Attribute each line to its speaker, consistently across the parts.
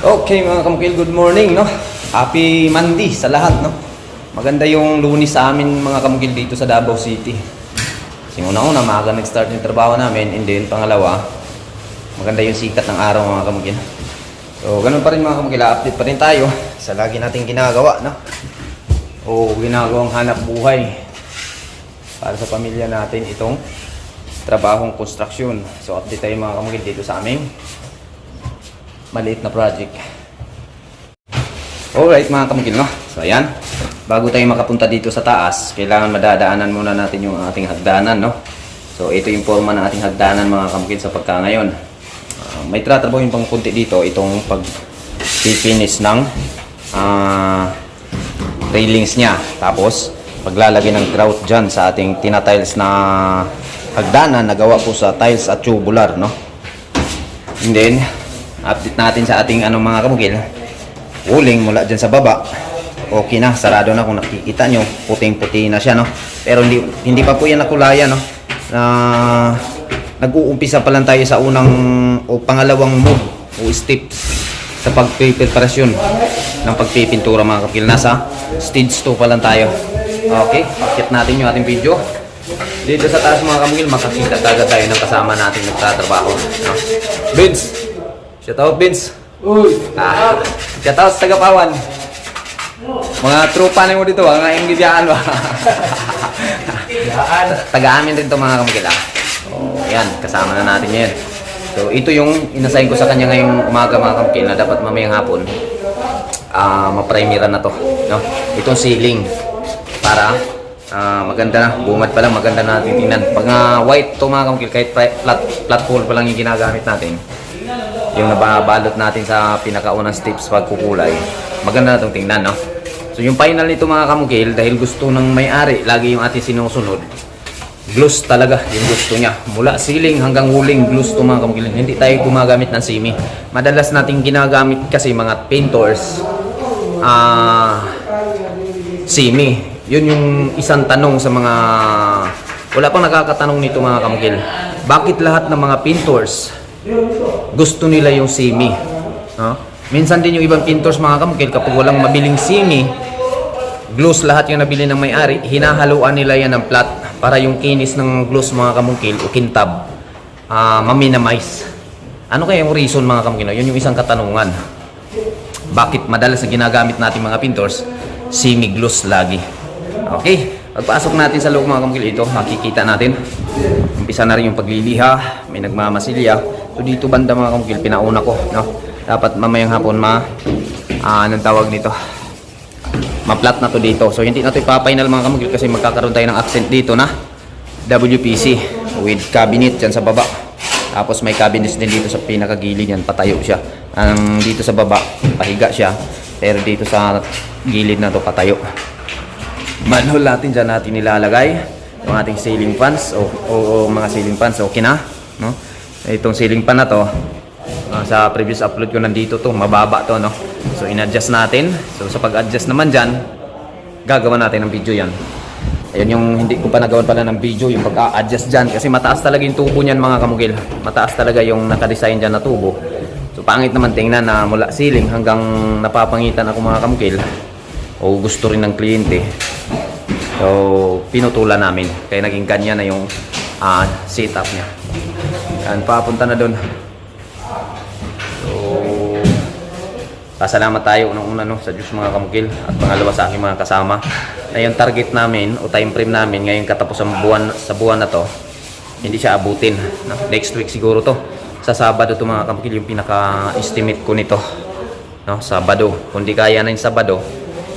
Speaker 1: Okay mga kamukil, good morning no. Happy Monday sa lahat no. Maganda yung lunis sa amin mga kamukil dito sa Davao City. Kasi una-una, maaga nag-start yung trabaho namin and then pangalawa, maganda yung sikat ng araw mga kamukil. So ganun pa rin mga kamukil, update pa rin tayo sa lagi nating ginagawa no. O ginagawang hanap buhay para sa pamilya natin itong trabahong construction. So update tayo mga kamukil dito sa aming maliit na project. Alright mga kamukil no. So ayan, bago tayo makapunta dito sa taas, kailangan madadaanan muna natin yung ating hagdanan no. So ito yung forma ng ating hagdanan mga kamukil sa pagka ngayon. Ah, may tratrabaho yung pang kunti dito, itong pag finish ng ah, railings niya. Tapos paglalagay ng grout dyan sa ating tinatiles na hagdanan na gawa po sa tiles at tubular no. And then, update natin sa ating anong mga kamukil. Uling mula dyan sa baba. Okay na, sarado na kung nakikita nyo. Puting-puti na siya, no? Pero hindi, hindi pa po yan nakulaya, no? Na nag-uumpisa pa lang tayo sa unang o pangalawang move o steps sa pagpipreparasyon ng pagpipintura mga kapil. Nasa stage 2 pa lang tayo. Okay, pakit natin yung ating video. Dito sa taas mga kamugil, makakita agad tayo ng kasama natin nagtatrabaho. No? Vince! Shout out Vince!
Speaker 2: Uy!
Speaker 1: Ah, shout out sa Tagapawan! Mga tropa na mo dito, mga ingbibiyaan ba?
Speaker 2: Yaan!
Speaker 1: Taga-amin din to mga kamugil ah. So, yan, kasama na natin yan. So, ito yung inassign ko sa kanya ngayong umaga mga kamugil na dapat mamayang hapon ah ma-primera na to. No? Itong ceiling para ah, maganda na. Bumad pa lang, maganda na natin tingnan. Pag ah, white to mga kamukil, kahit flat, flat pole pa lang yung ginagamit natin, yung nababalot natin sa pinakaunang steps pagkukulay, maganda na itong tingnan, no? So yung final nito mga kamukil, dahil gusto ng may-ari, lagi yung ating sinusunod, gloss talaga yung gusto niya. Mula ceiling hanggang wuling gloss to mga kamukil. Hindi tayo gumagamit ng simi. Madalas nating ginagamit kasi mga painters, ah, simi. Yun yung isang tanong sa mga wala pang nakakatanong nito mga kamukil. Bakit lahat ng mga painters gusto nila yung simi? No? Minsan din yung ibang painters mga kamukil kapag walang mabiling simi, gloss lahat yung nabili ng may-ari, hinahaluan nila yan ng plat para yung kinis ng gloss mga kamukil o kintab ah maminimize. Ano kaya yung reason mga kamukil? Yun yung isang katanungan bakit madalas na ginagamit natin mga pintors, semi-gloss lagi. Okay, pagpasok natin sa loob mga kamukil ito, makikita natin. Umpisa na rin yung pagliliha, may nagmamasilya. So dito banda mga kamukil, pinauna ko. No? Dapat mamayang hapon ma, ah, anong tawag nito? Ma-flat na to dito. So hindi na to ipapainal mga kamukil kasi magkakaroon tayo ng accent dito na WPC with cabinet dyan sa baba. Tapos may cabinets din dito sa pinakagilid yan, patayo siya. Ang dito sa baba, pahiga siya. Pero dito sa gilid na to patayo. Manhole natin dyan natin nilalagay yung ating ceiling fans o, o, o mga ceiling fans okay na no? Itong ceiling fan na to ah, sa previous upload ko nandito to mababa to no? So in-adjust natin. So sa pag-adjust naman dyan gagawa natin ng video yan. Ayun yung hindi ko pa nagawan pala ng video yung pag-a-adjust dyan. Kasi mataas talaga yung tubo niyan mga kamugil. Mataas talaga yung nakadesign dyan na tubo. So pangit naman tingnan na mula ceiling hanggang napapangitan ako mga kamugil. O gusto rin ng kliyente. So, pinutulan namin. Kaya naging ganyan na yung ah, setup niya. Yan, papunta na doon. So, pasalamat tayo unang-una no, sa Diyos mga kamukil at pangalawa sa aking mga kasama na yung target namin o time frame namin ngayong katapos ng buwan, sa buwan na to hindi siya abutin. No? Next week siguro to. Sa Sabado to mga kamukil yung pinaka-estimate ko nito. No? Sabado. Kung di kaya na yung Sabado,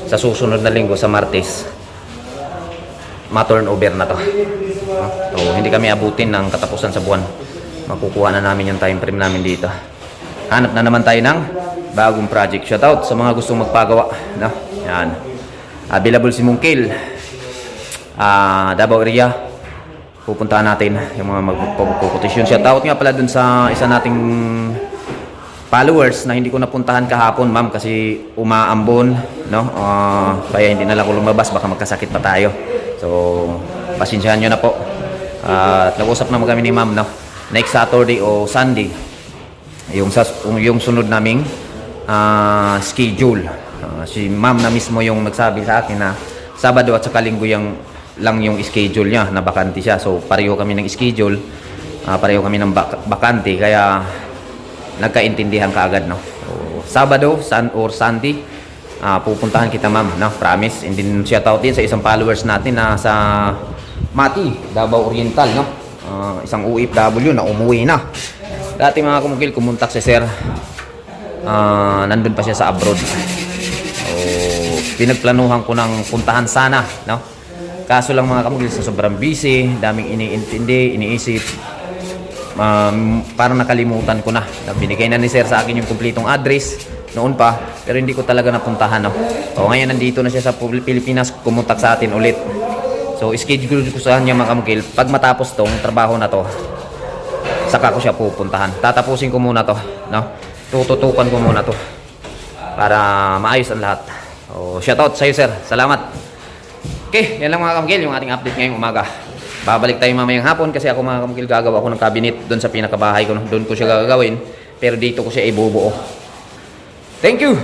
Speaker 1: sa susunod na linggo sa Martes, ma-turnover na to. No? So, hindi kami abutin ng katapusan sa buwan. Makukuha na namin yung time frame namin dito. Hanap na naman tayo ng bagong project. Shoutout sa mga gustong magpagawa. No? Yan. Available si Mungkil. Ah, Davao area. Pupuntahan natin yung mga magpuputisyon. Shoutout nga pala dun sa isa nating followers na hindi ko napuntahan kahapon, ma'am, kasi umaambon, no? Ah, kaya hindi na ako lumabas, baka magkasakit pa tayo. So, pasensyahan nyo na po. At nag-usap naman kami ni ma'am, no? Next Saturday o Sunday, yung, yung sunod naming ah, schedule. Ah, si ma'am na mismo yung nagsabi sa akin na Sabado at saka Linggo yung, lang yung schedule niya. Na bakante siya. So pareho kami ng schedule, ah, pareho kami ng bak- bakante. Kaya nagkaintindihan kaagad no. So, Sabado sun or Sunday ah, pupuntahan kita ma'am no? Promise. And then shout out din sa isang followers natin na sa Mati Davao Oriental no Ah, isang OFW na umuwi na dati mga kumukil kumuntak si sir Ah, nandun pa siya sa abroad so pinagplanuhan ko ng puntahan sana no kaso lang mga kamukil sa sobrang busy daming iniintindi iniisip um, parang nakalimutan ko na. binigay na ni sir sa akin yung kumpletong address noon pa pero hindi ko talaga napuntahan no. O ngayon nandito na siya sa Pil- Pilipinas kumontak sa atin ulit. So schedule ko sa kanya mga kamukil pag matapos tong trabaho na to saka ko siya pupuntahan. Tatapusin ko muna to, no? Tututukan ko muna to para maayos ang lahat. O shoutout sa iyo sir. Salamat. Okay, yan lang mga kamukil, yung ating update ngayong umaga. Babalik tayo mamayang hapon kasi ako mga kamukil gagawa ko ng cabinet doon sa pinakabahay ko. Doon ko siya gagawin. Pero dito ko siya ibubuo. Thank you!